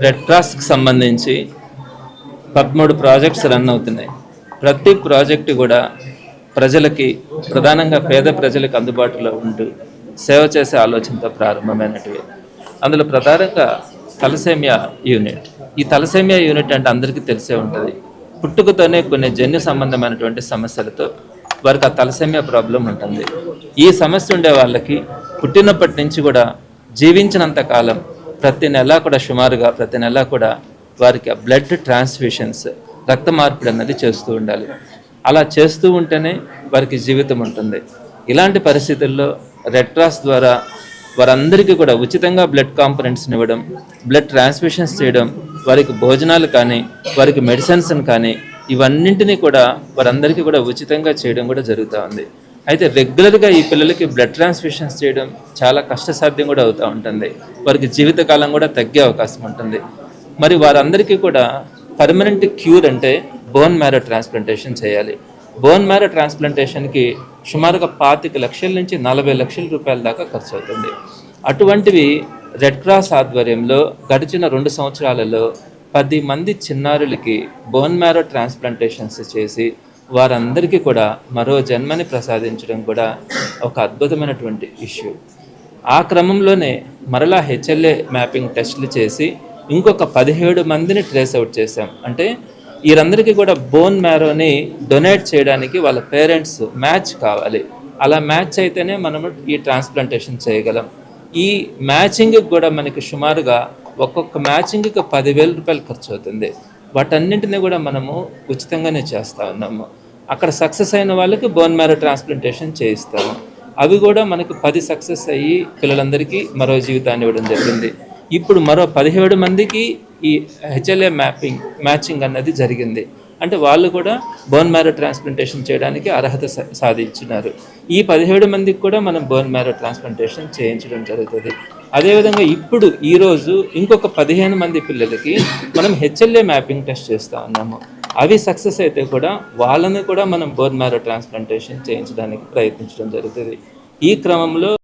Red క్రాస్కి సంబంధించి పదమూడు projects run అవుతున్నాయి. ప్రతి ప్రాజెక్టు కూడా ప్రజలకి ప్రధానంగా పేద ప్రజలకు అందుబాటులో ఉంటూ సేవ చేసే ఆలోచనతో ప్రారంభమైనటివి. అందులో ప్రధానంగా తలసేమియా యూనిట్. ఈ తలసేమియా యూనిట్ అంటే అందరికీ తెలిసే ఉంటుంది. పుట్టుకతోనే కొన్ని జన్యు సంబంధమైనటువంటి సమస్యలతో వారికి ఆ తలసేమియా ప్రాబ్లం ఉంటుంది. ఈ సమస్య ఉండే వాళ్ళకి పుట్టినప్పటి నుంచి కూడా జీవించినంత కాలం ప్రతి నెల కూడా సుమారుగా ప్రతి నెల కూడా వారికి ఆ బ్లడ్ ట్రాన్స్ఫ్యూషన్స్ రక్త మార్పిడి అన్నది చేస్తూ ఉండాలి. అలా చేస్తూ ఉంటేనే వారికి జీవితం ఉంటుంది. ఇలాంటి పరిస్థితుల్లో రెడ్ క్రాస్ ద్వారా వారందరికీ కూడా ఉచితంగా బ్లడ్ కాంపనెంట్స్ని ఇవ్వడం బ్లడ్ ట్రాన్స్ఫ్యూషన్స్ చేయడం వారికి భోజనాలు కానీ వారికి మెడిసిన్స్ కానీ ఇవన్నింటినీ కూడా వారందరికీ కూడా ఉచితంగా చేయడం కూడా జరుగుతూ ఉంది. అయితే రెగ్యులర్గా ఈ పిల్లలకి బ్లడ్ ట్రాన్స్ఫ్యూషన్స్ చేయడం చాలా కష్టసాధ్యం కూడా అవుతూ ఉంటుంది. వారికి జీవితకాలం కూడా తగ్గే అవకాశం ఉంటుంది. మరి వారందరికీ కూడా పర్మనెంట్ క్యూర్ అంటే బోన్ మ్యారో ట్రాన్స్ప్లాంటేషన్ చేయాలి. బోన్ మ్యారో ట్రాన్స్ప్లాంటేషన్కి సుమారుగా పాతిక లక్షల నుంచి నలభై లక్షల రూపాయల దాకా ఖర్చు అవుతుంది. అటువంటివి రెడ్ క్రాస్ ఆధ్వర్యంలో గడిచిన రెండు సంవత్సరాలలో పది మంది చిన్నారులకి బోన్ మ్యారో ట్రాన్స్ప్లాంటేషన్స్ చేసి వారందరికీ కూడా మరో జన్మని ప్రసాదించడం కూడా ఒక అద్భుతమైనటువంటి ఇష్యూ. ఆ క్రమంలోనే మరలా హెచ్ఎల్ఏ మ్యాపింగ్ టెస్ట్లు చేసి ఇంకొక పదిహేడు మందిని ట్రేస్ అవుట్ చేశాం. అంటే వీరందరికీ కూడా బోన్ మ్యారోని డొనేట్ చేయడానికి వాళ్ళ పేరెంట్స్ మ్యాచ్ కావాలి. అలా మ్యాచ్ అయితేనే మనము ఈ ట్రాన్స్ప్లాంటేషన్ చేయగలం. ఈ మ్యాచింగ్కి కూడా మనకి సుమారుగా ఒక్కొక్క మ్యాచింగ్కి పదివేల రూపాయలు ఖర్చు అవుతుంది. వాటన్నింటినీ కూడా మనము ఉచితంగానే చేస్తూ ఉన్నాము. అక్కడ సక్సెస్ అయిన వాళ్ళకి బోన్ మ్యారో ట్రాన్స్ప్లాంటేషన్ చేయిస్తాము అవి కూడా మనకు పది సక్సెస్ అయ్యి పిల్లలందరికీ మరో జీవితాన్ని ఇవ్వడం జరిగింది. ఇప్పుడు మరో పదిహేడు మందికి ఈ హెచ్ఎల్ఏ మ్యాపింగ్ మ్యాచింగ్ అన్నది జరిగింది. అంటే వాళ్ళు కూడా బోన్ మ్యారో ట్రాన్స్ప్లాంటేషన్ చేయడానికి అర్హత సా- సాధించినారు. ఈ పదిహేడు మందికి కూడా మనం బోన్ మ్యారో ట్రాన్స్ప్లాంటేషన్ చేయించడం జరుగుతుంది. అదేవిధంగా ఇప్పుడు ఈరోజు ఇంకొక పదిహేను మంది పిల్లలకి మనం హెచ్ఎల్ఏ మ్యాపింగ్ టెస్ట్ చేస్తూ ఉన్నాము. అవి సక్సెస్ అయితే కూడా వాళ్ళని కూడా మనం బోన్ మ్యారో ట్రాన్స్ప్లాంటేషన్ చేయించడానికి ప్రయత్నించడం జరుగుతుంది. ఈ క్రమంలో